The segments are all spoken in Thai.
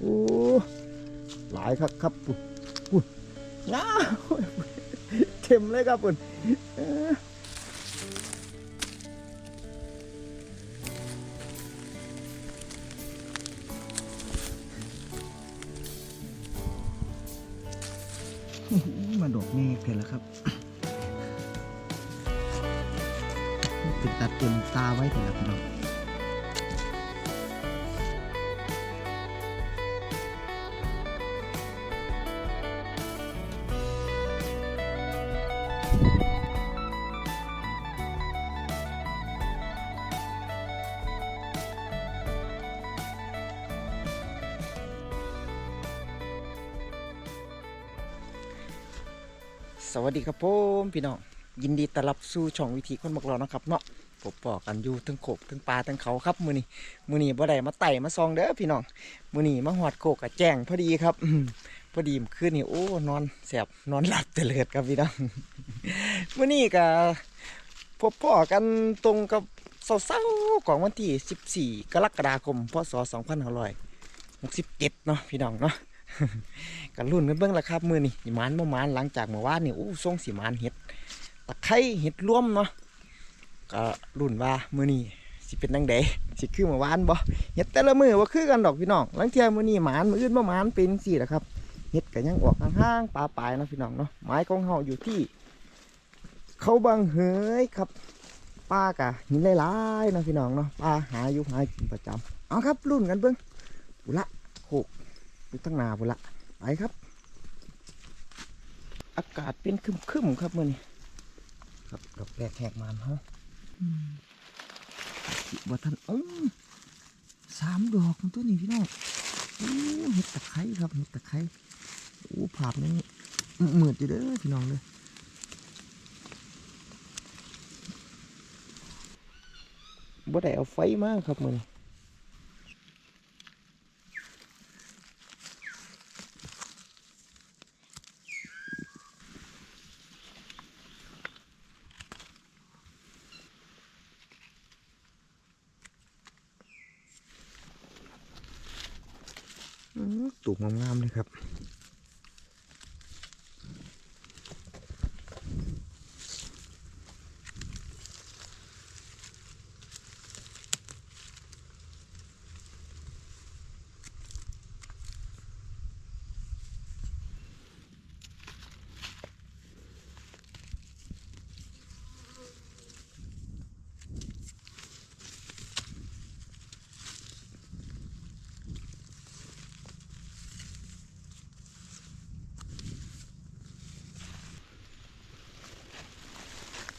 โอ้หลายครับครับปุ่นปุ่นง้าเต็มเลยครับปุ่นมาดอกนี่เกินแล้วครับติดตัดเต็มตาไว้เถอะครับพี่น้อง สวัสดีครับผมพี่น้องยินดีต้อนรับสู่ช่องวิธีคนบักรอนะครับเนาะผมบอกกันอยู่ทั้งโขกทั้งปลาทั้งเขาครับมือนี้มือนี้บ่ได้มาไต่มาซองเด้อพี่น้องมือนี้มาหอดโขกกับแจ้งพอดีครับพอดีมขึ้นนี่โอ้นอนแสบนอนหลับเตลิดครับพี่น้องมือนี้ก็พบพ่อกันตรงกับเศร้าๆของวันที่ 14 กรกฎาคมพศ2567เนาะพี่น้องเนาะ กันรุ่นกันเบิ่งละครับมือนี่หมานบ่หมานหลังจากเมื่อวานนี่อู้ทรงสีมานเห็ดตะไคร้เห็ดร่วมเนาะก็รุ่นว่ามือนี่สิเป็นจังไดสิคือเมื่อวานบ่เห็ดแต่ละมือว่าคือกันดอกพี่น้องลังเทียมือนี่หมานมืออื่นบ่หมานเป็นสิละครับเห็ดก็ยังออกห่างๆปลาปลายนะพี่น้องเนาะไม้ของเฮาอยู่ที่ เขาบางเหยครับป้ากะหินหลายๆนะพี่น้องเนาะป้าหาอยู่หากินประจำเอาครับรุ่นกันเบิ่งปุละโขก อยู่ตั้งหนาปุละไปครับ อากาศเป็นครึมๆครับมื่อนี้ครับดอกแรกแหกมันเฮาบ่ทันอ้อสามดอกมันตัวนี้พี่น้องโอ้เห็ดตะไคร้ครับเห็ดตะไคร้โอ้ภาพนี้มืดอยู่เด้อพี่น้องเลยบ่ได้เอาไฟมาครับมือนี้อื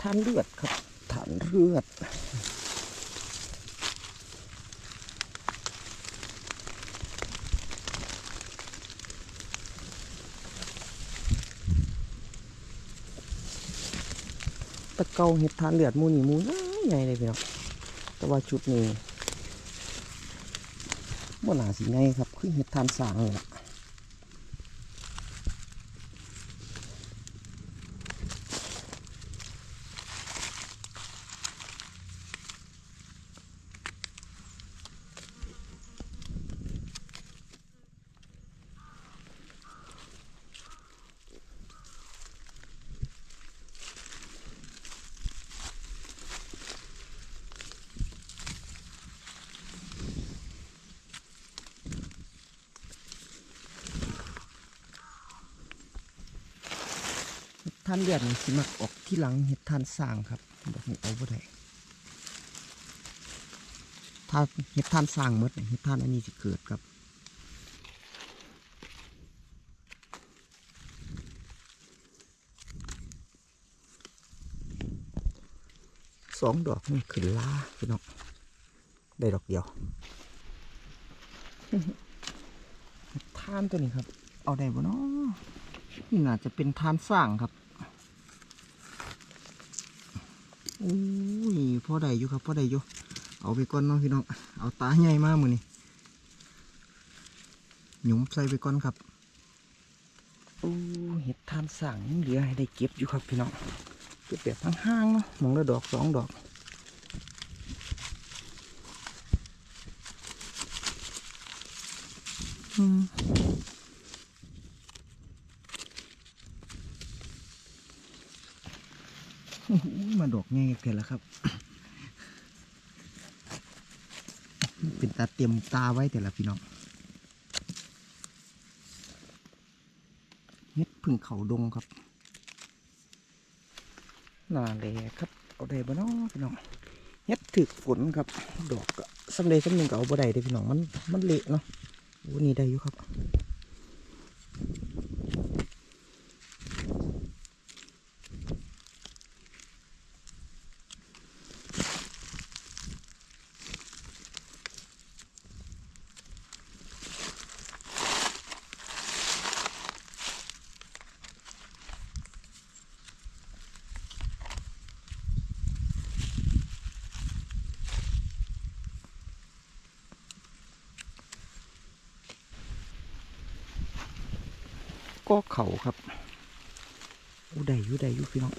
ทานเลือดครับทานเลือดตะเกาเห็ดทานเลือดมูนี่มูง่ายไงเลยพี่น้องแต่ว่าชุดนี้บ่น่าสิไงครับคือเห็ดทานสางเลยล่ะ ท่านเลือดสิมักออกที่หลังเห็ดท่านสร้างครับแบบนี้เอาบ่ได้ถ้าเห็ดท่านสร้างมดเห็ดท่านอันนี้สิเกิดครับสองดอกนี่ขึ้นลาพี่น้องได้ดอกเดียวท่านตัวนี้ครับ เอาได้บ่เนาะนี่น่าจะเป็นท่านสร้างครับ อุ้ยพ่อได้อยู่ครับพ่อได้อยู่ เอาไปก่อนเนาะพี่น้อง เอาตาใหญ่มากมือนี่หยุมใส่ไปก่อนครับ โอ้เห็ดทานสร้างเหลือให้ได้เก็บอยู่ครับพี่น้องเก็บแบบห่างๆเนาะมองละดอกสองดอก อ อื มาดอกง่ายเกินแล้วครับ เป็นตาเตรียมตาไว้แต่ละพี่น้องเฮ็ดพึ่งเขาดงครับน่าเลยครับ เอาได้บ่เนาะพี่น้องเฮ็ดถึกฝนครับ ดอกก็สำเร็จสำหนึ่งก็เอาบ่ได้เด้พี่น้องมันมันเละเนาะโอ้นี่ได้อยู่ครับ ก็เขาครับอู้ใดอยู่ใดอยู่พี่น้อง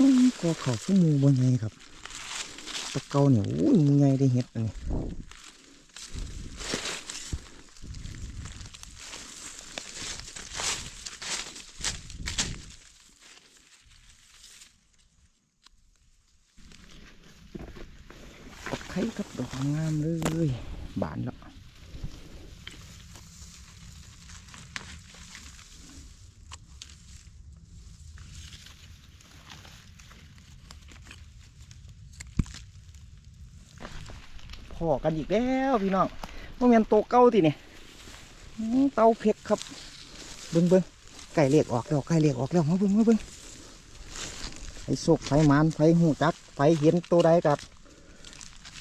อื้อ ก็เขาขึ้นมูบนไงครับตะเกาเนี่ยอู้ยมูไงได้เห็ดอันนี้ตะไคร้กับดอกงามเลยบานแล้ว พอ กันอีกแล้วพี่น้องว่าแม่นโตเก้าติเนี่ยอื้อเตาเพชรครับเบิ้งเบิ้งไก่เลียกออกแล้วไก่เลียกออกแล้วมาเบิ้งมาเบิ้งไฟโศกไฟมานไฟหูจักไฟเห็นตัวใดกับ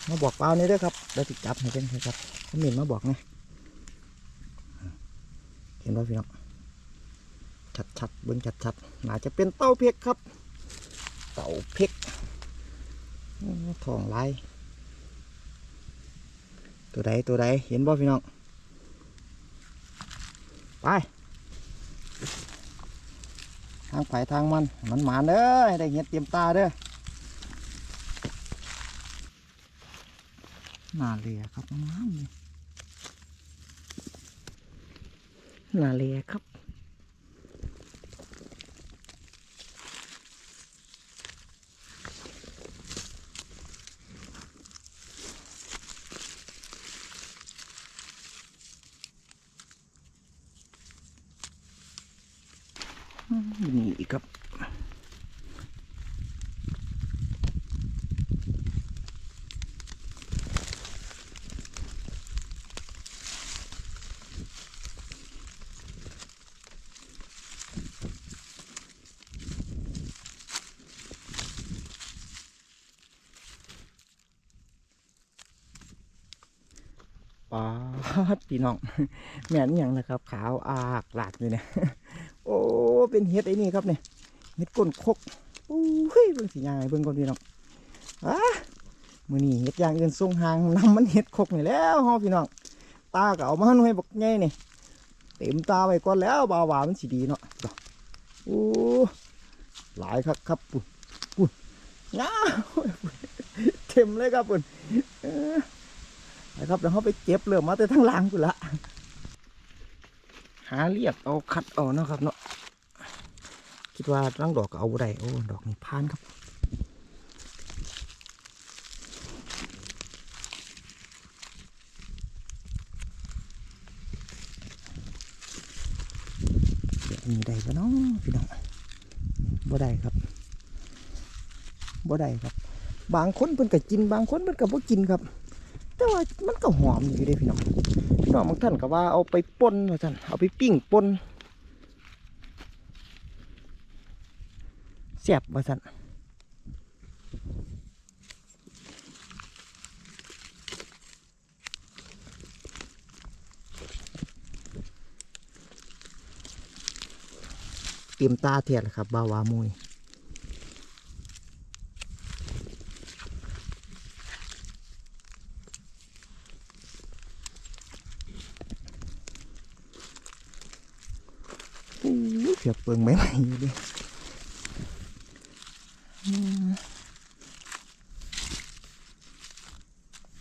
มาบอกเปล่านี่ด้อครับเดี๋ยวติดจับให้เป็นครับคอมเมนมาบอกไงเห็นป่พี่น้องชัดๆเบิ้งชัดๆน่าจะเป็นเต้าเพชรครับ เต้าเพชรทองลาย ตัวใดตัวใดเห็นบ่พี่น้อง ไป ทางไปทางมัน มันหมานเด้อให้ได้เห็ดเตรียมตาเด้อหนาเลียครับน้ำเลยหนาเลียครับ นี่อีกครับปาดพี่น้อง แม่นอย่างนะครับ ขาวอากหลากอยู่เนี่ย เป็นเห็ดไอ้นี่ครับเนี่ยเห็ดก้นคกโอ้ยเบิ่งสียางเบิ่งก่อนพี่น้องอะมือนี่เห็ดอย่างอื่นทรงหางนำมันเห็ดคกนี่แล้วฮอพี่น้องตาก็เอามาหน่วยบักไงนี่เต็มตาไว้ก่อนแล้วบาวหวามันสีดีเนาะโอ้หลายครับครับปุ่นปุ่นง้าเต็มเลยครับปุ่นนะครับเดี๋ยวเขาไปเก็บเริ่มมาแต่ทั้งหลังปุ่นละหาเรียกเอาคัดเอาเนาะครับเนาะ คิดว่าร่างดอกก็เอาได้โอ้ดอกนี่พานครับแบบนี้ได้ปะเนาะพี่น้องบ่ได้ครับบ่ได้ครับ บางคนเพิ่นก็กินบางคนเพิ่นก็บ่กินครับ แต่ว่ามันก็หอมอยู่เด้พี่น้องพี่น้องบางท่านก็ว่าเอาไปป่นว่าท่านเอาไปปิ้งป่น แซ่บว่าท่านเตรียมตาเทียดแล้วครับ บาวามุยอู้เพียบเปิงไม่ไหวอยู่ดิอืม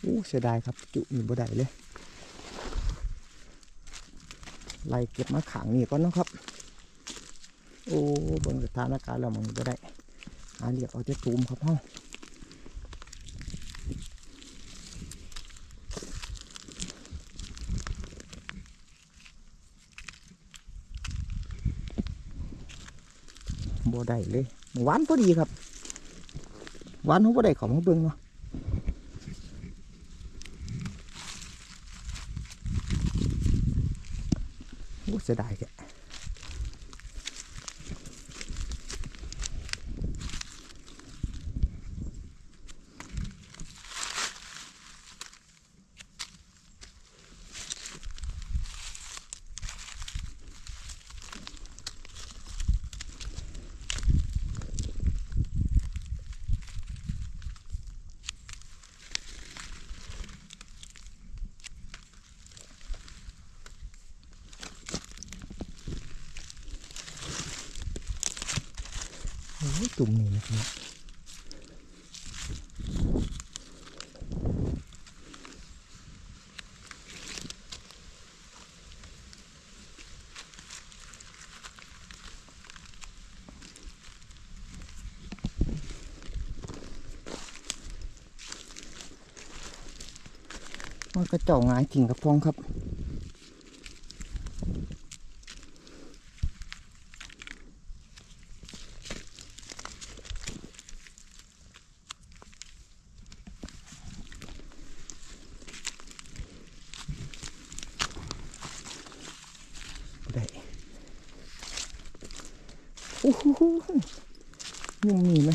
อู้เสียดายครับ จุมีบ่ได้เลยไล่เก็บมาขังนี่ก่อนนะครับ โอ้เบิ่งสถานการณ์แล้วมันบ่ได้หาเรียกเอาแต่ตูมครับเฮาบ่ได้เลยหวานพอดีครับหวานเขาบ่ได้ของมาเบิ่งเนาะ เสียดายแก ตุ่มนี่นะครับมันก็เจาะหงายถิ่งกระพองครับ ได้โอ้โหมุมนี้ไหม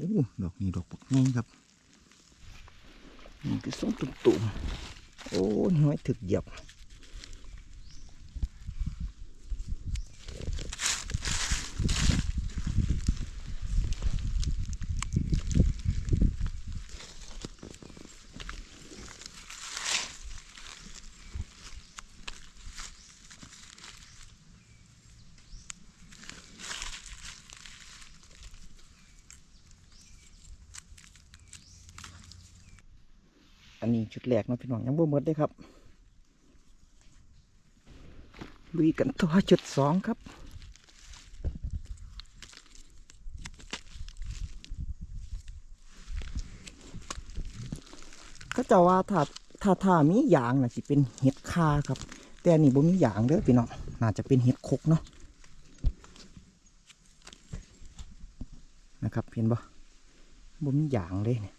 โอ้ดอกนี้ดอกปักแง่ครับนี่คือส้มตุ่มๆโอ้น้อยถึกเหยียบอัน นี้ชุดแรกเนาะพี่น้องยังบ่หมดเลยครับลุยกันต่อจุดสองครับเขาจะว่าถ้าถ้าถ้ามียางน่ะสิเป็นเห็ดคาครับ แต่อันนี้บ่มียางเด้อพี่น้องน่าจะเป็นเห็ดคกเนาะนะครับเห็นบ่บ่มียางเลยเนี่ย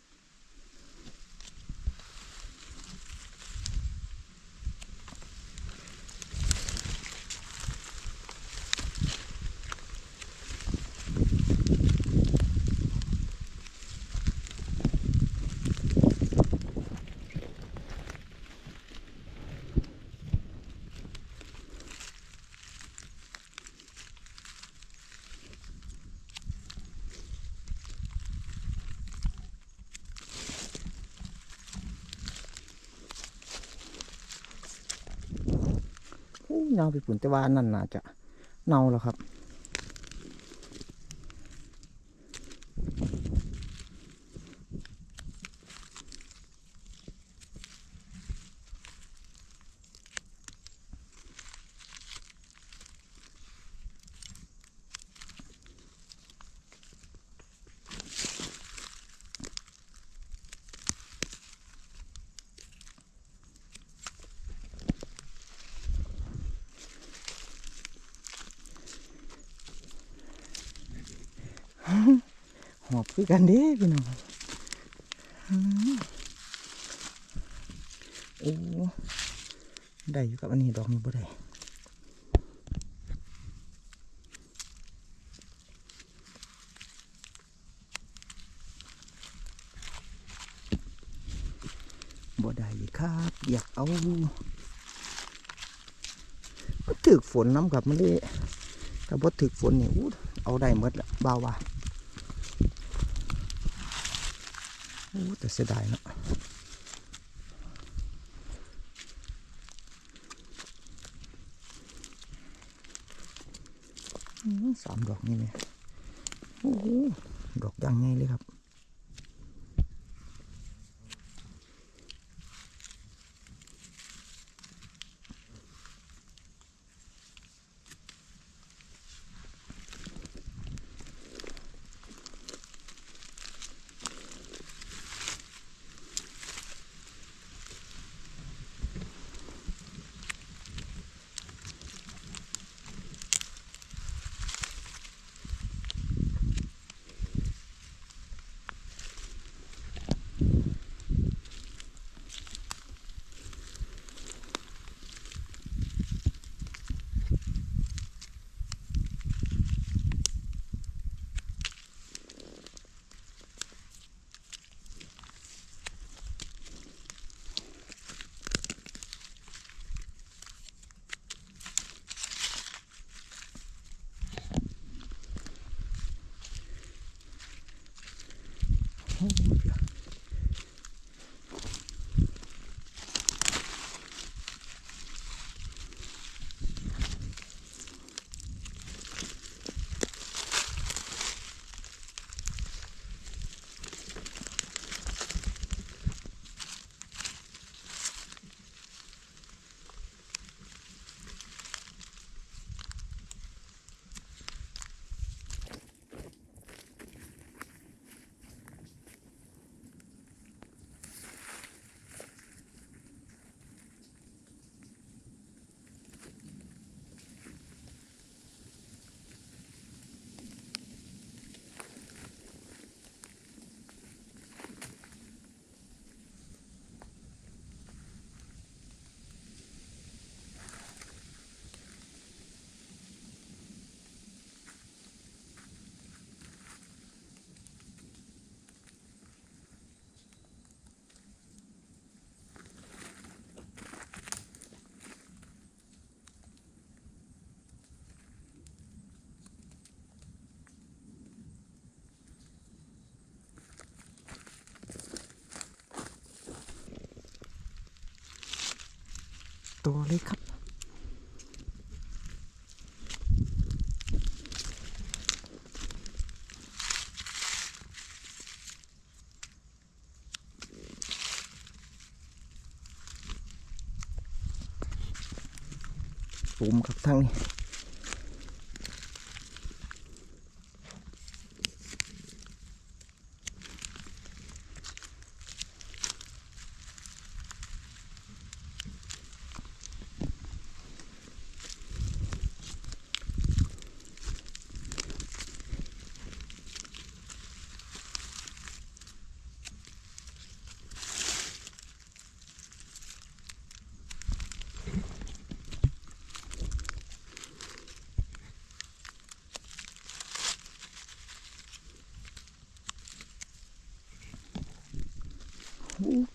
เน่าไปฝุ่นแต่ว่าอันนั่นน่าจะเน่าแล้วครับ โอบ คือกันเด้พี่น้องโอ้ได้อยู่กับอันนี้ดอกนี้บ่ได้บ่ได้ครับ อยากเอามันถึกฝนน้ำกับมันเลยถ้าบ่ถึกฝนเนี่อู้เอาได้หมดละบ่าวว่า โอ้แต่เสียดายเนาะสามดอกนี่เนี่ยโอ้โหดอกยังไงเลยครับ ตัวเล็กครับ ปุ่มครับทั้งนี้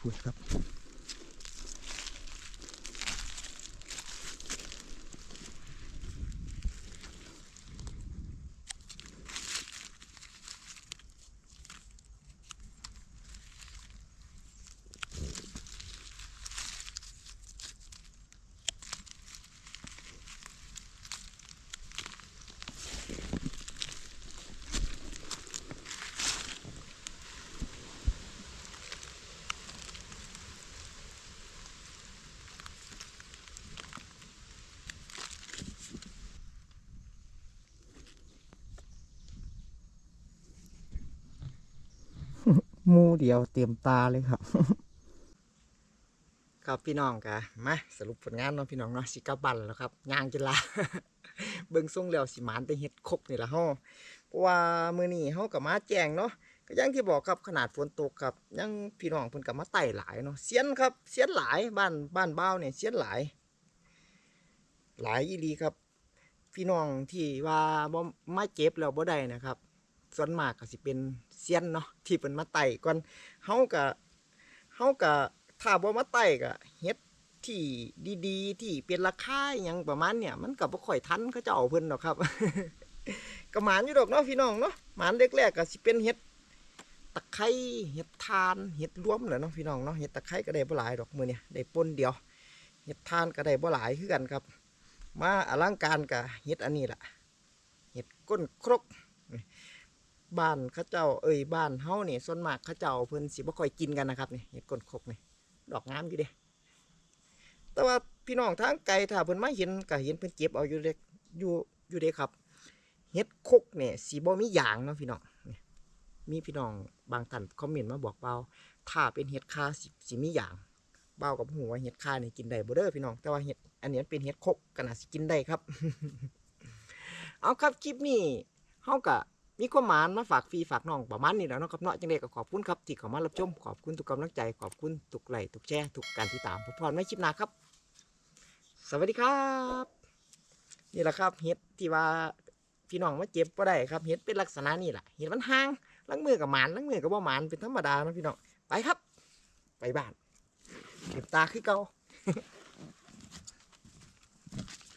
โอ้ มูเดียวเตรียมตาเลยครับ ครับพี่น้องกะมาสรุปผลงานเนาะพี่น้องเนาะสิกลับบ้านแล้วครับย่างกินละเบิ่งส่งแล้วสิมานแต่เฮ็ดครบนี่ละฮาเพราะว่ามือนี้เฮาก็มาแจ้งเนาะก็ยังที่บอกครับขนาดฝนตกครับยังพี่น้องเพิ่นก็มาไต่หลายเนาะเสียนครับเสียนหลายบ้านบ้านบ้าวเนี่ยเสียนหลาย หลายอีหลีครับ พี่น้องที่ว่าบ่มาเจ็บแล้วบ่ได้นะครับ ส่วนมากก็สิเป็นเซียนเนาะที่เพิ่นมาไต่ก่อนเฮาก็เฮาก็ถ้าบ่มาไต่ก็เฮ็ดที่ดีๆ ที่เป็นราคาอหยังประมาณเนี่ย มันก็บ่ค่อยทันเขาเจ้าเพิ่นดอกครับ ก็หมานอยู่ดอกเนาะพี่น้องเนาะหมานแรกๆก็สิเป็นเฮ็ดตะไคร้เฮ็ดทานเฮ็ดรวมแหละเนาะพี่น้องเนาะเฮ็ดตะไคร้ก็ได้บ่หลายดอกมื้อเนี่ยได้ป่นเดียวเฮ็ดทานก็ได้บ่หลายคือกันครับ มาอลังการกับเฮ็ดอันนี้ล่ะเฮ็ดก้นครก บ้านเขาเจ้าเอ้ยบ้านเฮานี่ส่วนมากเขาเจ้าเพิ่นสิบ่ค่อยกินกันนะครับนี่เฮ็ดก้นครกนี่ดอกงามอยู่เด้แต่ว่าพี่น้องทางไกลถ้าเพิ่นมาเห็นก็เห็นเพิ่นเก็บเอาอยู่เด้อยู่อยู่เด้ครับเฮ็ดคกเนี่ยสิบ่มีหยางเนาะพี่น้องมีพี่น้องบางท่านคอมเมนต์มาบอกเปล่าถ้าเป็นเฮ็ดคาสิสิมีหยางเบ้ากับหัวเห็ดข่านี่ยกินได้บ่เด้อพี่น้อง แต่ว่าเห็ดอันนี้เป็นเห็ดคกก็น่าสิกินได้ครับ เอาครับคลิปนี้เฮาก็ มีความหมานมาฝากฟรีฝากน้องประมาณนี้แหล้วนะครับเนาะจังได๋ก็ขอบคุณครับที่เข้ามารับชมขอบคุณทุกกำลังใจขอบคุณทุกไลค์ทุกแชร์ทุกการติดตามพบพรในคลิปนาครับ สวัสดีครับ นี่แหละครับเห็ดที่ว่าพี่น้องมาเจ็บบ่ได้ครับเห็ดเป็นลักษณะนี่แหละเห็ดมันห่างลังมือกับหมานลังมือกับบ่หมานเป็นธรรมดานะพี่น้องไปครับ ไปบ้านเก็บตาขึ้นเก่า